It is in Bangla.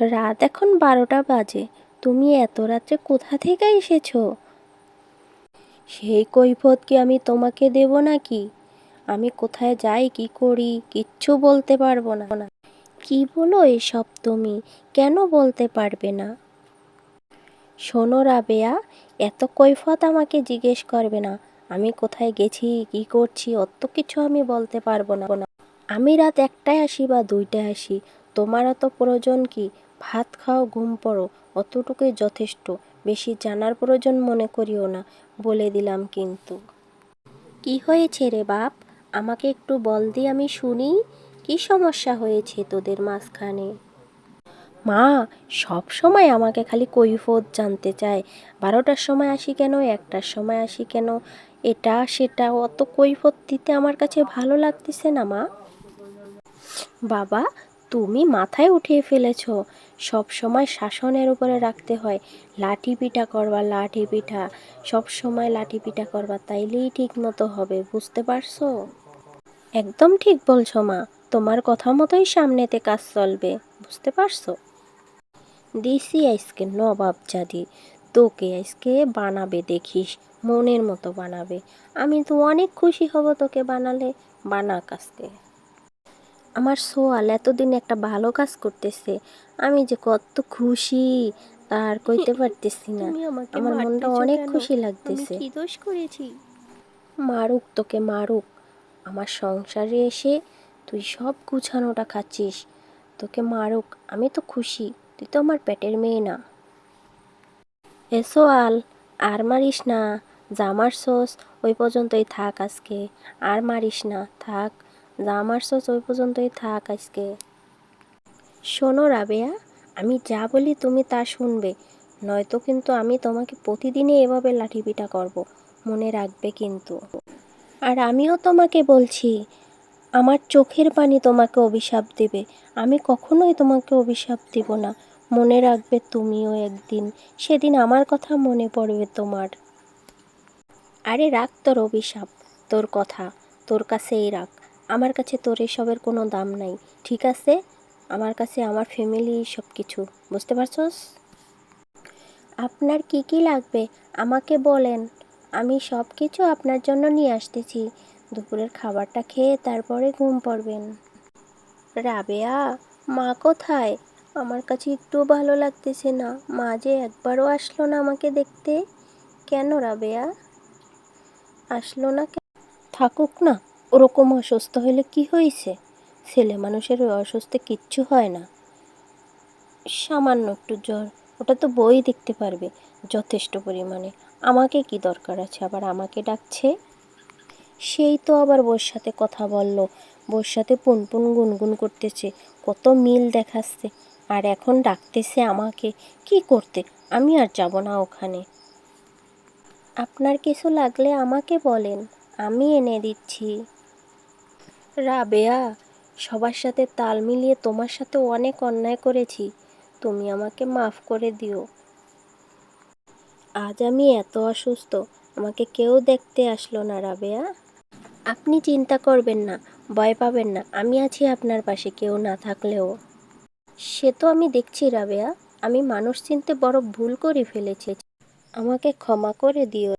রাত এখন বারোটা বাজে। তুমি এত রাত্রে কোথা থেকে এসেছ? সেই কৈফত কি আমি তোমাকে দেব নাকি? আমি কোথায় যাই, কি করি, কিচ্ছু বলতে পারব না। কি বলো এসব তুমি? কেন বলতে পারবে না? শোনো রাবেয়া, এত কৈফত আমাকে জিজ্ঞেস করবে না। আমি কোথায় গেছি, কি করছি, অত কিছু আমি বলতে পারব না। আমি রাত একটায় আসি বা দুইটায় আসি। তোমার অত প্রয়োজন কি? ভাত খাও, ঘুম পড়ো, অতটুকুই যথেষ্ট। বেশি জানার প্রয়োজন মনে করিও না, বলে দিলাম কিন্তু। কি হয়েছে রে বাপ? আমাকে একটু বল দি, আমি শুনি। কি সমস্যা হয়েছে তোদের মাঝখানে? মা, সব সময় আমাকে খালি কৈফত জানতে চায়। বারোটার সময় আসি কেন? একটার সময় আসি কেন? এটা, সেটা, অত কৈফত দিতে আমার কাছে ভালো লাগতেছে না, মা। বাবা তুমি মাথায় উঠিয়ে ফেলেছ। সব সময় শাসনের উপরে রাখতে হয়। লাঠি পিঠা করবা, লাঠি পিঠা সব সময় লাঠি পিঠা করবা, তাইলেই ঠিক মতো হবে, বুঝতে পারছ? একদম ঠিক বলছো মা। তোমার কথা মতোই সামনেতে কাজ চলবে, বুঝতে পারছ? দিসি আজকে নবাব জাদি। তোকে আজকে বানাবে দেখিস, মনের মতো বানাবে। আমি তো অনেক খুশি হব তোকে বানালে। বানাক আজকে আমার সোয়াল এতদিন একটা ভালো কাজ করতেছে। আমি যে কত খুশি তার কইতে পারতেছি না। আমার মনটা অনেক খুশি লাগতেছে। কি দোষ করেছি? মারুক তোকে মারুক। আমার সংসারে এসে তুই সব গুছানোটা খাচ্ছিস। তোকে মারুক আমি তো খুশি। তুই তো আমার পেটের মেয়ে না। এসো আল আর মারিস না। যা মারছস ওই পর্যন্তই থাক আজকে। আর মারিস না থাক। যা মারছস ওই পর্যন্তই থাক আজকে। শোনো রাবেয়া, আমি যা বলি তুমি তা শুনবে। নয়তো কিন্তু আমি তোমাকে প্রতিদিনই এভাবে লাঠি পিটা করব, মনে রাখবে কিন্তু। আর আমিও তোমাকে বলছি, আমার চোখের পানি তোমাকে অভিশাপ দেবে। আমি কখনোই তোমাকে অভিশাপ দিব না। মনে রাখবে তুমিও একদিন, সেদিন আমার কথা মনে পড়বে তোমার। আরে রাখ তোর অভিশাপ, তোর কথা, তোর কাছেই রাখ। আমার কাছে তোর এসবের কোনো দাম নাই, ঠিক আছে? আমার কাছে, আমার ফ্যামিলি সব কিছু বুঝতে পারছস? আপনার কি কি লাগবে? আমাকে বলেন। আমি সব কিছু আপনার জন্য নিয়ে আসতেছি। দুপুরের খাবারটা খেয়ে তারপরে ঘুম পড়বেন। রাবেয়া, মা কোথায়? আমার কাছে একটু ভালো লাগতেছে না। মা যে একবারও আসলো না আমাকে দেখতে। কেন রাবেয়া? আসলো না থাকুক না। ওরকম অসুস্থ হলে কি হয়েছে? ছেলে মানুষের ওই অসুস্থ কিচ্ছু হয় না। সামান্য একটু জ্বর, ওটা তো বই দেখতে পারবে, যথেষ্ট পরিমাণে। আমাকে কি দরকার আছে? আবার আমাকে ডাকছে? সেই তো আবার বোর সাথে কথা বলল। বোর সাথে পুনপুন গুনগুন করতেছে, কত মিল দেখাচ্ছে। আর এখন ডাকতেছে আমাকে, কি করতে? আমি আর যাব না ওখানে। আপনার কিছু লাগলে আমাকে বলেন, আমি এনে দিচ্ছি। রাবেয়া, সবার সাথে তাল মিলিয়ে তোমার সাথে অনেক অন্যায় করেছি। তুমি আমাকে মাফ করে দিও। আজ আমি এত অসুস্থ, আমাকে কেউ দেখতে আসলো না রাবেয়া। আপনি চিন্তা করবেন না, ভয় পাবেন না, আমি আছি আপনার পাশে, কেউ না থাকলেও। সে তো আমি দেখছি রাবেয়া, আমি মানুষ চিনতে বড় ভুল করে ফেলেছি। আমাকে ক্ষমা করে দিও।